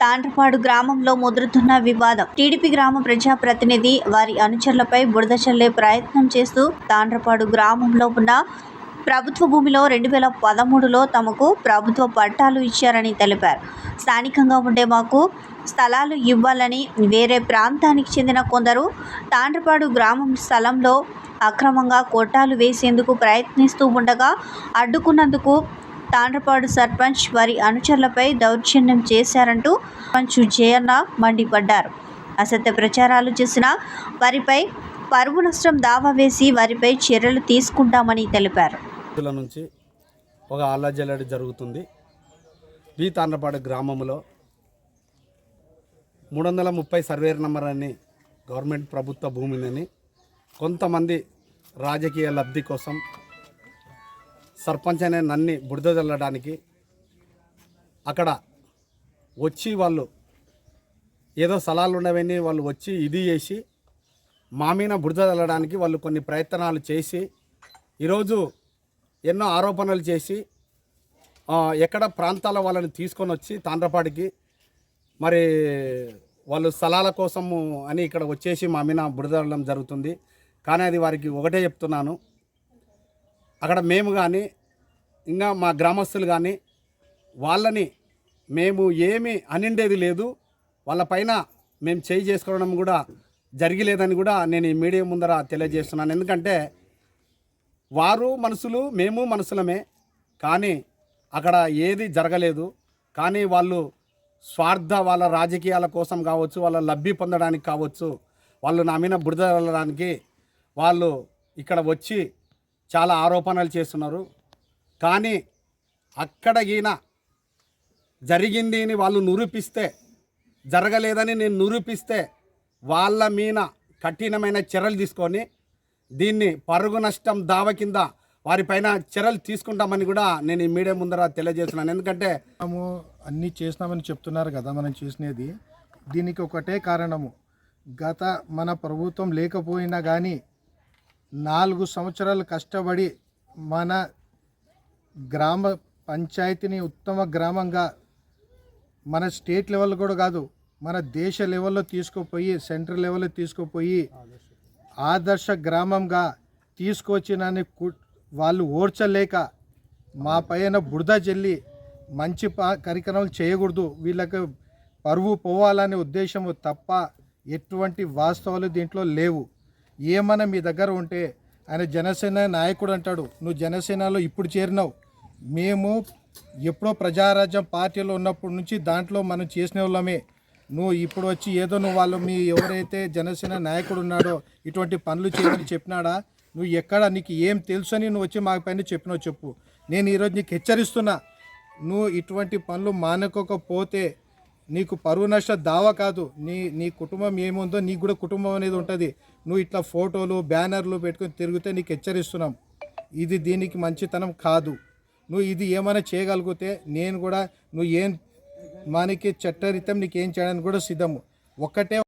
తాండ్రపాడు గ్రామంలో ముదురుతున్న వివాదం. టీడీపీ గ్రామ ప్రజాప్రతినిధి వారి అనుచరులపై బురద చల్లే ప్రయత్నం చేస్తూ తాండ్రపాడు గ్రామంలో ఉన్న ప్రభుత్వ భూమిలో రెండు వేల పదమూడులో తమకు ప్రభుత్వ పట్టాలు ఇచ్చారని తెలిపారు. స్థానికంగా ఉండే మాకు స్థలాలు ఇవ్వాలని వేరే ప్రాంతానికి చెందిన కొందరు తాండ్రపాడు గ్రామం స్థలంలో అక్రమంగా కొట్టాలు వేసేందుకు ప్రయత్నిస్తూ ఉండగా అడ్డుకున్నందుకు తాండ్రపాడు సర్పంచ్ వారి అనుచరులపై దౌర్జన్యం చేశారంటూ సర్పంచ్ జయన్న మండిపడ్డారు. అసత్య ప్రచారాలు చేసిన వారిపై పరువు నష్టం దావా వేసి వారిపై చర్యలు తీసుకుంటామని తెలిపారు. నుంచి ఒక అల్లజల్లడి జరుగుతుంది. వి తాండ్రపాడు గ్రామంలో మూడు వందల ముప్పై సర్వేర్ నంబర్ అని గవర్నమెంట్ ప్రభుత్వ భూమిని కొంతమంది రాజకీయ లబ్ధి కోసం సర్పంచ్ అనే నన్ని బురద చల్లడానికి అక్కడ వచ్చి వాళ్ళు ఏదో స్థలాలు ఉండవని వాళ్ళు వచ్చి ఇది చేసి మా మీద బురద చల్లడానికి వాళ్ళు కొన్ని ప్రయత్నాలు చేసి ఈరోజు ఎన్నో ఆరోపణలు చేసి ఎక్కడ ప్రాంతాల వాళ్ళని తీసుకొని వచ్చి తాండ్రపాడికి మరి వాళ్ళు స్థలాల కోసము అని ఇక్కడ వచ్చేసి మా మీద బురదడం జరుగుతుంది. కానీ అది వారికి ఒకటే చెప్తున్నాను. అక్కడ మేము కానీ ఇంకా మా గ్రామస్తులు కానీ వాళ్ళని మేము ఏమి అనిండేది లేదు. వాళ్ళపైన మేము చేయి చేసుకోవడం కూడా జరిగిలేదని కూడా నేను ఈ మీడియా ముందర తెలియజేస్తున్నాను. ఎందుకంటే వారు మనసులు మేము మనసులమే కానీ అక్కడ ఏది జరగలేదు. కానీ వాళ్ళు స్వార్థ వాళ్ళ రాజకీయాల కోసం కావచ్చు వాళ్ళ లబ్ధి పొందడానికి కావచ్చు వాళ్ళు నా మీద బురద వెళ్ళడానికి వాళ్ళు ఇక్కడ వచ్చి చాలా ఆరోపణలు చేస్తున్నారు. కానీ అక్కడ ఈయన జరిగింది అని వాళ్ళు నిరూపిస్తే జరగలేదని నేను నిరూపిస్తే వాళ్ళ మీద కఠినమైన చర్యలు తీసుకొని దీన్ని పరుగు నష్టం దావ కింద వారిపైన చర్యలు తీసుకుంటామని కూడా నేను ఈ మీడియా ముందర తెలియజేస్తున్నాను. ఎందుకంటే మనము అన్నీ చేసినామని చెప్తున్నారు కదా మనం చేసినది. దీనికి ఒకటే కారణము. గత మన ప్రభుత్వం లేకపోయినా కానీ నాలుగు సంవత్సరాలు కష్టపడి మన గ్రామ పంచాయతీని ఉత్తమ గ్రామంగా మన స్టేట్ లెవెల్ కూడా కాదు మన దేశ లెవెల్లో తీసుకుపోయి సెంట్రల్ లెవెల్లో తీసుకుపోయి ఆదర్శ గ్రామంగా తీసుకొచ్చినని కు- వాళ్ళు ఓడ్చలేక మా పైన బురద చెల్లి మంచి ప- కార్యక్రమాలు చేయకూడదు. వీళ్ళకి పరువు పోవాలనే ఉద్దేశము తప్ప ఎటువంటి వాస్తవాలు దీంట్లో లేవు. ఏమన్నా మీ దగ్గర ఉంటే ఆయన జనసేన నాయకుడు అంటాడు నువ్వు జనసేనలో ఇప్పుడు చేరినావు. మేము ఎప్పుడో ప్రజారాజ్యం పార్టీలో ఉన్నప్పటి నుంచి దాంట్లో మనం చేసిన వాళ్ళమే. నువ్వు ఇప్పుడు వచ్చి ఏదో నువ్వు వాళ్ళు మీ ఎవరైతే జనసేన నాయకుడు ఉన్నాడో ఇటువంటి పనులు చేయమని చెప్పినాడా? నువ్వు ఎక్కడ? నీకు ఏం తెలుసు అని నువ్వు వచ్చి మా పైన చెప్పినావు చెప్పు. నేను ఈరోజు నీకు హెచ్చరిస్తున్నా. నువ్వు ఇటువంటి పనులు మానుకోకపోతే నీకు పరువు నష్ట దావా కాదు. నీ నీ కుటుంబం ఏముందో నీకు కూడా కుటుంబం అనేది ఉంటుంది. నువ్వు ఇట్లా ఫోటోలు బ్యానర్లు పెట్టుకొని తిరిగితే నీకు హెచ్చరిస్తున్నాం. ఇది దీనికి మంచితనం కాదు. నువ్వు ఇది ఏమైనా చేయగలిగితే నేను కూడా నువ్వు ఏం మనకి చట్టరితం నీకు ఏం చేయడానికి కూడా సిద్ధము. ఒక్కటే